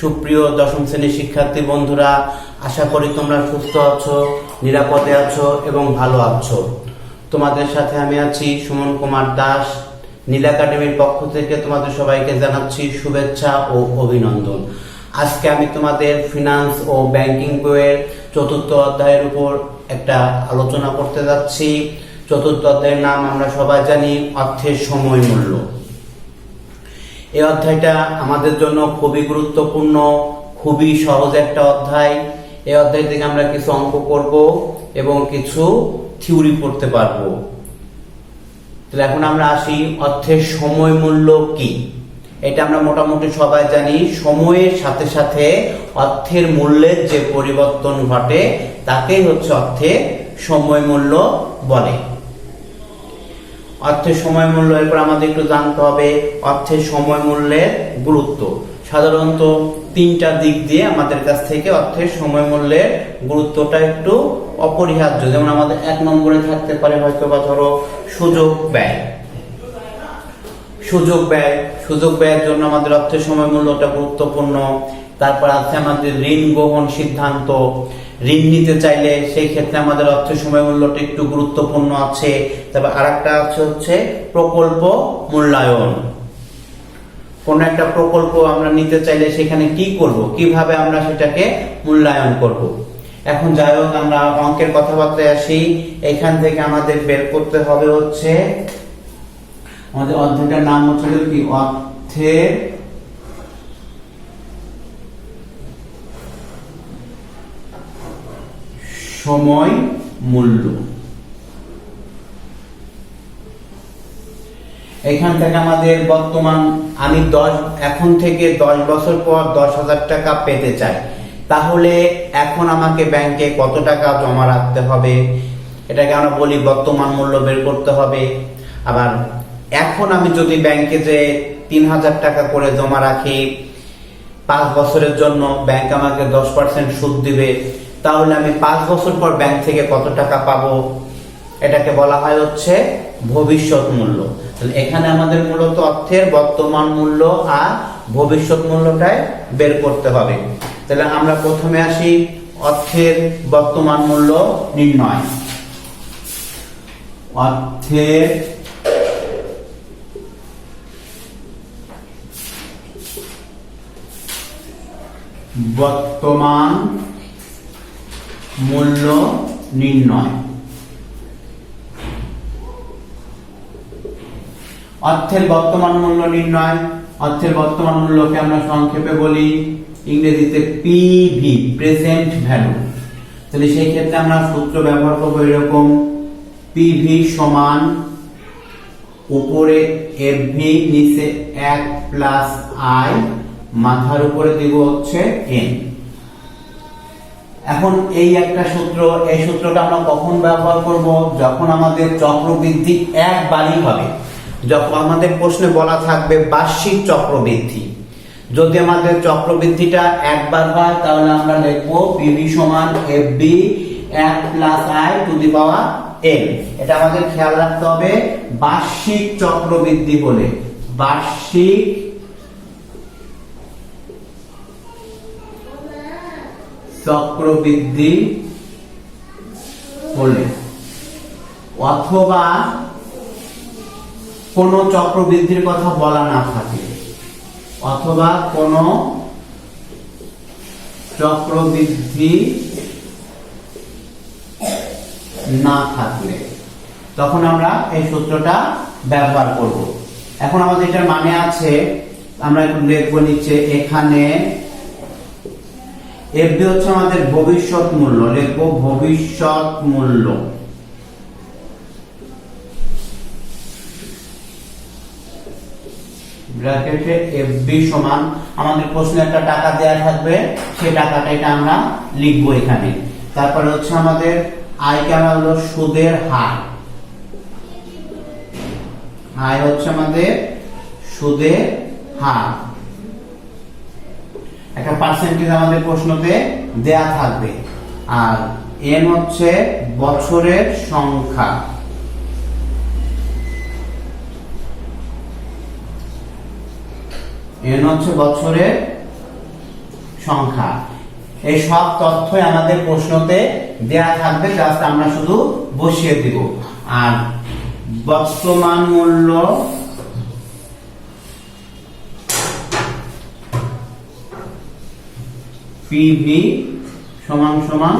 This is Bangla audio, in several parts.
সুপ্রিয় দশম শ্রেণির শিক্ষার্থী বন্ধুরা, আশা করি তোমরা সুস্থ আছো, নিরাপদে আছো এবং ভালো আছো। তোমাদের সাথে আমি আছি সুমন কুমার দাস। নীল একাডেমির পক্ষ থেকে তোমাদের সবাইকে জানাচ্ছি শুভেচ্ছা ও অভিনন্দন। আজকে আমি তোমাদের ফিনান্স ও ব্যাংকিং বইয়ের চতুর্থ অধ্যায়ের উপর একটা আলোচনা করতে যাচ্ছি। চতুর্থ অধ্যায়ের নাম আমরা সবাই জানি, অর্থের সময় মূল্য। এই অধ্যায়টা আমাদের জন্য খুবই গুরুত্বপূর্ণ, খুবই সহজ একটা অধ্যায়। এই অধ্যায় থেকে আমরা কিছু অঙ্ক করব এবং কিছু থিওরি পড়তে পারব। তাহলে এখন আমরা আসি, অর্থের সময় মূল্য কি? এটা আমরা মোটামুটি সবাই জানি, সময়ের সাথে সাথে অর্থের মূল্যের যে পরিবর্তন ঘটে, তাকেই হচ্ছে অর্থের সময় মূল্য বলে। অর্থের সময় মূল্য এরপর আমাদের একটু জানতে হবে অর্থের সময় মূল্যের গুরুত্ব। সাধারণত তিনটা দিক দিয়ে আমাদের কাছ থেকে অর্থের সময় মূল্যের গুরুত্বটা একটু অপরিহার্য। যেমন আমাদের এক নম্বরে থাকতে পারে হয়তো বা ধরো সুযোগ ব্যয়। সুযোগ ব্যয়, সুযোগ ব্যয়ের জন্য আমাদের অর্থের সময় মূল্যটা গুরুত্বপূর্ণ। তারপর আছে আমাদের ঋণ গ্রহণ সিদ্ধান্ত। ঋণ নিতে চাইলে সেই ক্ষেত্রে আমাদের অর্থের সময় মূল্যটা একটু গুরুত্বপূর্ণ আছে। তারপর আরেকটা আছে হচ্ছে প্রকল্প মূল্যায়ন। কোন একটা প্রকল্প আমরা নিতে চাইলে সেখানে কি করব? কীভাবে আমরা সেটাকে মূল্যায়ন করব? এখন যাই হোক, আমরা অঙ্কের কথাবার্তায় আসি। এখান থেকে আমাদের বের করতে হবে হচ্ছে, আমাদের অধ্যায়টার নাম হচ্ছে কি? অর্থের সময় মূল্য। এখান থেকে আমাদের বর্তমান, আমি দশ, এখন থেকে দশ বছর পর দশ হাজার টাকা পেতে চাই। তাহলে এখন আমাকে ব্যাংকে কত টাকা জমা রাখতে হবে? এটাকে আমরা বলি বর্তমান মূল্য বের করতে হবে। আবার এখন আমি যদি ব্যাংকে যে তিন হাজার টাকা করে জমা রাখি, পাঁচ বছরের জন্য ব্যাংক আমাকে দশ পার্সেন্ট সুদ দিবে তাহলে আমি পাঁচ বছর পর ব্যাংক থেকে কত টাকা পাবো? এটাকে বলা হয় হচ্ছে ভবিষ্যৎ মূল্য। তাহলে এখানে আমাদের মূলত অর্থের বর্তমান মূল্য আর ভবিষ্যৎ মূল্যটাই বের করতে হবে। তাহলে আমরা প্রথমে আসি অর্থের বর্তমান মূল্য নির্ণয়। অর্থের বর্তমান মূল্য নির্ণয়। অর্থের বর্তমান মূল্য নির্ণয়। অর্থের বর্তমান মূল্যকে আমরা সংক্ষেপে বলি ইংরেজিতে পিভি প্রেজেন্ট ভ্যালু তাহলে সেই ক্ষেত্রে আমরা সূত্র ব্যবহার করব এরকম পিভি সমান উপরে এফভি নিচে এক প্লাস আই মাথার উপরে দিব হচ্ছে এন এখন এই একটা সূত্র, এই সূত্রটা আমরা কখন ব্যবহার করব? যখন আমাদের চক্রবৃদ্ধি একবারই হবে, যখন আমাদের প্রশ্নে বলা থাকবে বার্ষিক চক্রবৃদ্ধি। যদি আমাদের চক্রবৃদ্ধিটা একবার হয়, তাহলে আমরা লিখব পিভি সমান এফ বি এক plus I to the power N এটা আমাদের খেয়াল রাখতে হবে বার্ষিক চক্রবৃদ্ধি বলে। বার্ষিক চক্রবৃদ্ধি হলে অথবা কোন চক্রবৃদ্ধির কথা বলা না থাকে। অথবা কোন চক্রবৃদ্ধি না থাকলে। তখন আমরা এই সূত্রটা ব্যবহার করব। এখন আমাদের এটার মানে আছে, আমরা একটু লিখব নিচে, এখানে এফবি হচ্ছে আমাদের ভবিষ্যৎ মূল্য। লিখব ভবিষ্যৎ মূল্য। ব্র্যাকেটে এফবি সমান আমাদের প্রশ্নে একটা টাকা দেয়া থাকবে, সেই টাকাটা এটা আমরা লিখব এখানে। তারপরে হচ্ছে আমাদের আয় কেমন হলো? সুদের হার। আয় হচ্ছে আমাদের সুদের হার। একটা পার্সেন্টেজ আমাদের প্রশ্নতে দেয়া থাকবে। আর এন হচ্ছে বছরের সংখ্যা। এন হচ্ছে বছরের সংখ্যা। এই সব তথ্যই আমাদের প্রশ্নতে দেয়া থাকবে জাস্ট আমরা শুধু বসিয়ে দিব। আর বর্তমান মূল্য পিভি সমান সমান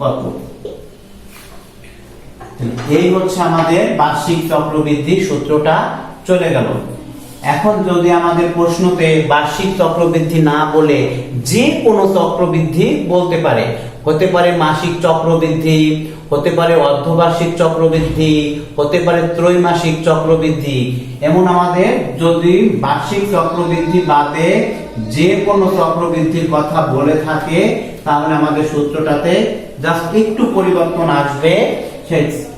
কত? এই হচ্ছে আমাদের বার্ষিক চক্রবৃদ্ধি সূত্রটা চলে গেল। এখন যদি আমাদের প্রশ্নতে বার্ষিক চক্রবৃদ্ধি না বলে যে কোনো চক্রবৃদ্ধি বলতে পারে, হতে পারে মাসিক চক্রবৃদ্ধি হতে পারে অর্ধবার্ষিক চক্রবৃদ্ধি, হতে পারে ত্রৈমাসিক চক্রবৃদ্ধি। এমন আমাদের যদি বার্ষিক চক্রবৃদ্ধি বাদে যে কোনো চক্রবৃদ্ধির কথা বলে থাকে, তাহলে আমাদের সূত্রটাতে জাস্ট একটু পরিবর্তন আসবে।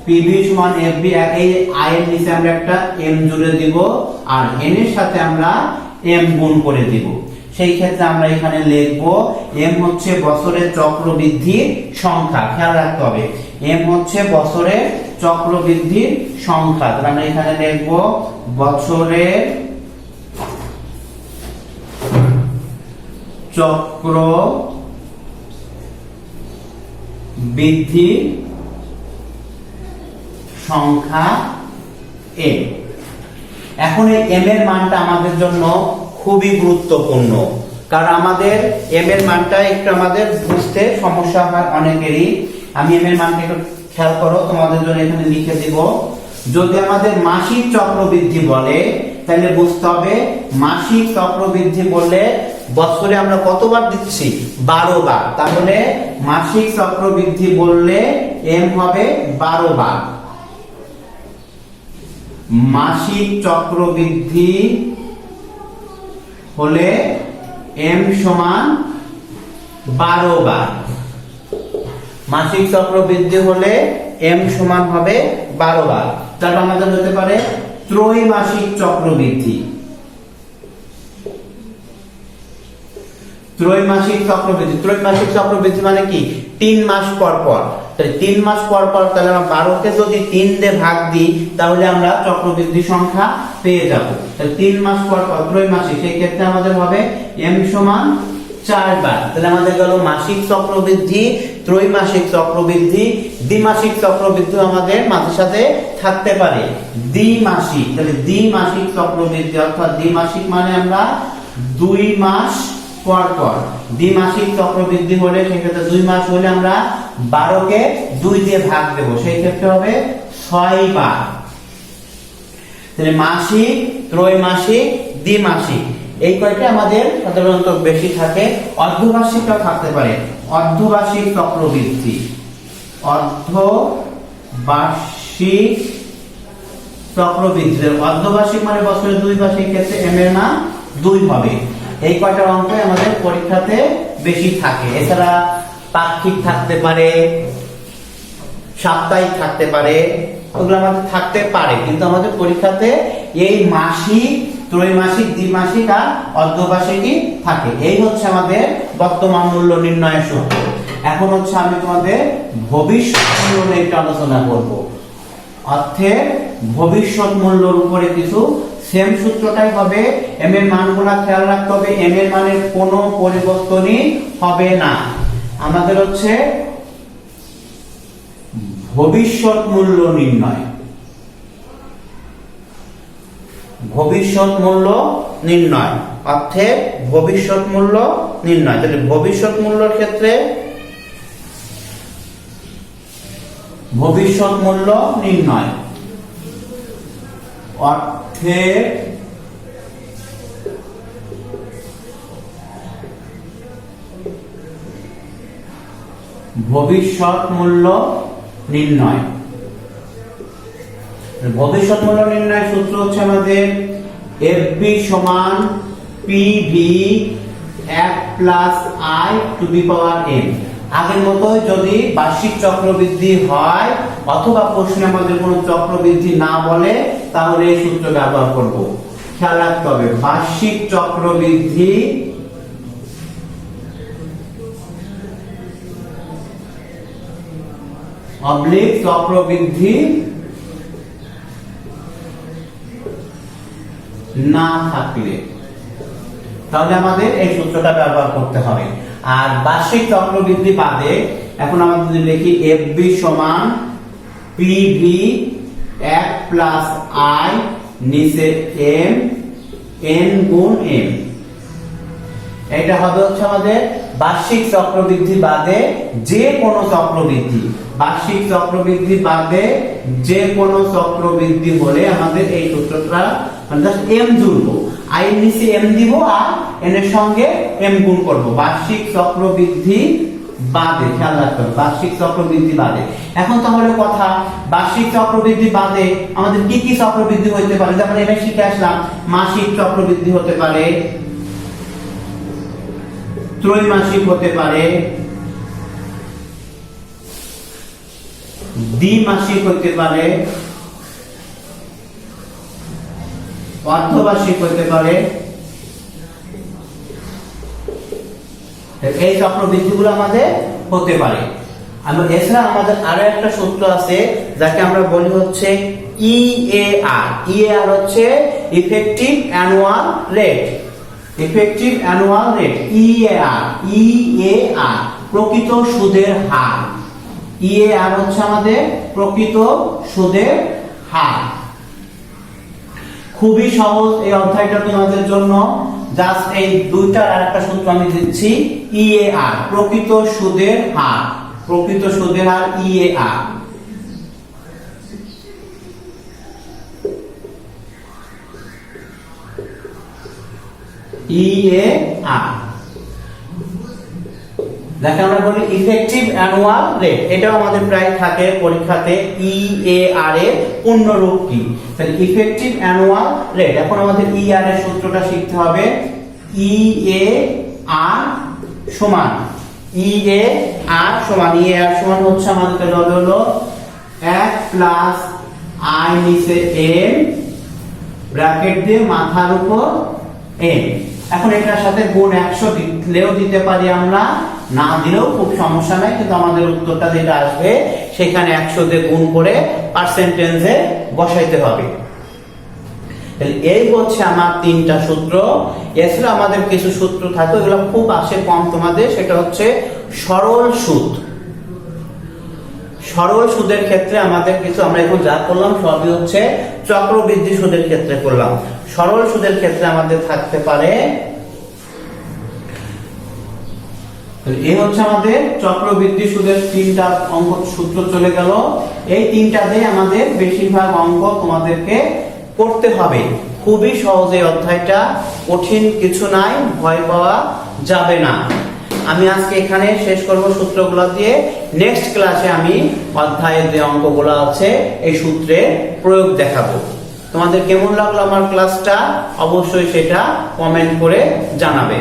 পিভি সমান এফবি আই এর নিচে আমরা একটা এম জুড়ে দিব, আর এন এর সাথে আমরা এম গুণ করে দিব। সেই ক্ষেত্রে আমরা এখানে লিখব এম হচ্ছে বছরের চক্রবৃদ্ধির সংখ্যা, খেয়াল রাখতে হবে। এম হচ্ছে বছরের চক্রবৃদ্ধির সংখ্যা। আমরা এখানে লিখব বছরের চক্র বৃদ্ধি সংখ্যা এম এখন এই এম এর মানটা আমাদের জন্য খুবই গুরুত্বপূর্ণ। কারণ আমাদের এম এর মানটা একটু আমাদের বুঝতে সমস্যা হয় অনেকেরই। আমি এম এর মানটা একটু খেয়াল করো, তোমাদের জন্য এখানে লিখে দিব। যদি আমাদের মাসিক চক্রবৃদ্ধি বলে, তাহলে বুঝতে হবে মাসিক চক্রবৃদ্ধি বললে বছরে আমরা কতবার দিচ্ছি? বারো বার। তাহলে মাসিক চক্রবৃদ্ধি বললে এম হবে বারো বার। মাসিক চক্রবৃদ্ধি হলে এম সমান বারো বার। মাসিক চক্রবৃদ্ধি হলে এম সমান হবে বারো বার। তারপর আমাদের হতে পারে ত্রৈমাসিক চক্রবৃদ্ধি ত্রৈমাসিক চক্রবৃদ্ধি ত্রৈমাসিক চক্রবৃদ্ধি মানে কি? তিন মাস পর পর। তিন মাস পর পর তাহলে আমরা বারোকে যদি তিন দিয়ে ভাগ দিই, তাহলে আমরা চক্রবৃদ্ধি সংখ্যা পেয়ে যাব। তিন মাস পর পর ত্রৈমাসিক, সেই ক্ষেত্রে আমাদের হবে এম সমান চারবার। তাহলে আমাদের গেল মাসিক চক্রবৃদ্ধি, ত্রৈমাসিক চক্রবৃদ্ধি, দ্বিমাসিক চক্রবৃদ্ধি আমাদের মাঝে সাথে থাকতে পারে। দ্বিমাসিক, তাহলে দ্বিমাসিক চক্রবৃদ্ধি অর্থাৎ দ্বিমাসিক মানে আমরা দুই মাস পর পর। দ্বিমাসিক চক্রবৃদ্ধি হলে সেক্ষেত্রে দুই মাস হলে আমরা বারোকে দুই দিয়ে ভাগ দেব। সেই ক্ষেত্রে হবে ছয় বার তাহলে মাসিক, ত্রৈমাসিক, দ্বিমাসিক। এই কয়টা আমাদের সাধারণত বেশি থাকে? অর্ধবার্ষিকটাও থাকতে পারে। অর্ধবার্ষিক চক্রবৃদ্ধি। অর্ধবার্ষিক চক্রবৃদ্ধি। অর্ধবার্ষিক মানে বছরে দুই বার্ষিক ক্ষেত্রে এম এর মান দুই হবে। এই কয়টা অঙ্ক আমাদের পরীক্ষাতে বেশি থাকে। এছাড়া পাক্ষিক থাকতে পারে, সাপ্তাহিক থাকতে পারে, ওগুলো আমাদের থাকতে পারে। কিন্তু আমাদের পরীক্ষাতে এই মাসিক ত্রৈমাসিক, দ্বিমাসিক আর অর্ধবার্ষিকই থাকে। এই হচ্ছে আমাদের বর্তমান মূল্য নির্ণয়ের সূত্র। এখন হচ্ছে আমি তোমাদের ভবিষ্যৎ মূল্য নিয়ে একটু আলোচনা করব। অর্থের ভবিষ্যৎ মূল্যর উপরে কিছু সেম সূত্রটাই হবে। এম এর মানগুলা খেয়াল রাখতে হবে। এম এর মানের কোনো পরিবর্তনই হবে না। আমাদের হচ্ছে ভবিষ্যৎ মূল্য নির্ণয়। ভবিষ্যৎ মূল্য নির্ণয়। অর্থে ভবিষ্যৎ মূল্য নির্ণয়। তাহলে ভবিষ্যৎ মূল্যর ক্ষেত্রে ভবিষ্যৎ মূল্য নির্ণয়। অর্থে ভবিষ্যৎ মূল্য নির্ণয়। ভবিষ্যৎ মূল্য নির্ণয় সূত্র হচ্ছে আমাদের এফবি সমান পিভি এক plus I to the power N আগের মতো যদি বার্ষিক চক্রবৃদ্ধি হয় অথবা প্রশ্নে আমাদের চক্রবৃদ্ধি না বলে, তাহলে এই সূত্র ব্যবহার করব। খেয়াল রাখতে হবে, বার্ষিক চক্রবৃদ্ধি অবলিক চক্রবৃদ্ধি না থাকলে। তাহলে আমাদের এই সূত্রটা ব্যবহার করতে হবে। আর বার্ষিক চক্রবৃদ্ধি বাদে এখন আমরা যদি লিখি এফ বি সমান পিভি এক প্লাস আই নিচে এম এন গুণ এম এটা হবে হচ্ছে আমাদের বার্ষিক চক্রবৃদ্ধি বাদে যে কোনো চক্রবৃদ্ধি। বার্ষিক চক্রবৃদ্ধি বাদে যে কোনো চক্রবৃদ্ধি হলে আমাদের এই সূত্রটা মানে এম জুড়বো। আই নিচে এম দিব আর এন এর সঙ্গে এম গুণ করব। বার্ষিক চক্রবৃদ্ধি বাদে, খেয়াল রাখতে হবে বার্ষিক চক্রবৃদ্ধি বাদে। এখন তাহলে কথা, বার্ষিক চক্রবৃদ্ধি বাদে আমাদের কি কি চক্রবৃদ্ধি হতে পারে? যেমন এমএ শিখে আসলাম, মাসিক চক্রবৃদ্ধি হতে পারে, ত্রৈমাসিক হতে পারে দ্বিমাসিক হতে পারে, অর্ধবার্ষিক হতে পারে। এই চক্রবৃদ্ধিগুলো আমাদের হতে পারে। এছাড়া আমাদের আরও একটা সূত্র আছে, যাকে আমরা বলি হচ্ছে E ইএআর ইএআর হচ্ছে effective annual rate effective annual rate EAR EAR প্রকৃত সুদের হার। ইএআর হচ্ছে আমাদের প্রকৃত সুদের হার। খুবই সহজ এই অধ্যায়টা তোমাদের জন্য। জাস্ট এই দুইটার আর একটা সূত্র আমি দিচ্ছি। ইএআর প্রকৃত সুদের হার। প্রকৃত সুদের হার ইএআর ইএআর যাকে আমরা বলি ইফেক্টিভ অ্যানুয়াল রেট এটাও আমাদের প্রায় থাকে পরীক্ষাতে ইএআর এর পূর্ণ রূপ কি? তাহলে ইফেক্টিভ অ্যানুয়াল রেট এখন আমাদের ইআর এর সূত্রটা শিখতে হবে। ই এ আর সমান ই এ আর সমান ইএআর সমান হচ্ছে আমাদের হবে হলো এক প্লাস আই নিচে এম ব্র্যাকেট দিয়ে মাথার উপর এম এখন এটার সাথে গুণ একশো দিলেও দিতে পারি আমরা, না দিলেও খুব সমস্যা নাই, কিন্তু আমাদের উত্তরটা যেটা আসবে, সেখানে একশো দিয়ে গুণ করে পার্সেন্টেজে বসাইতে হবে। এই হচ্ছে আমার তিনটা সূত্র। এছাড়া আমাদের কিছু সূত্র থাকে ওগুলো খুব আসে কম তোমাদের, সেটা হচ্ছে সরল সুদ সরল সুদের ক্ষেত্রে আমাদের কিছু, আমরা এখন যা করলাম সবই হচ্ছে চক্রবৃদ্ধি সুদের ক্ষেত্রে করলাম। সরল সুদের ক্ষেত্রে আমাদের থাকতে পারে এই হচ্ছে আমাদের চক্রবৃদ্ধি সুদের তিনটা অঙ্ক সূত্র চলে গেল। এই তিনটা দিয়ে আমাদের বেশিরভাগ অঙ্ক তোমাদেরকে করতে হবে। খুবই সহজ অধ্যায়টা কঠিন কিছু নাই, ভয় পাওয়া যাবে না। আমি আজকে এখানে শেষ করব সূত্রগুলো দিয়ে। নেক্সট ক্লাসে আমি অধ্যায়ের যে অঙ্কগুলো আছে, এই সূত্রে প্রয়োগ দেখাবো। তোমাদের কেমন লাগল আমার ক্লাসটা অবশ্যই সেটা কমেন্ট করে জানাবে।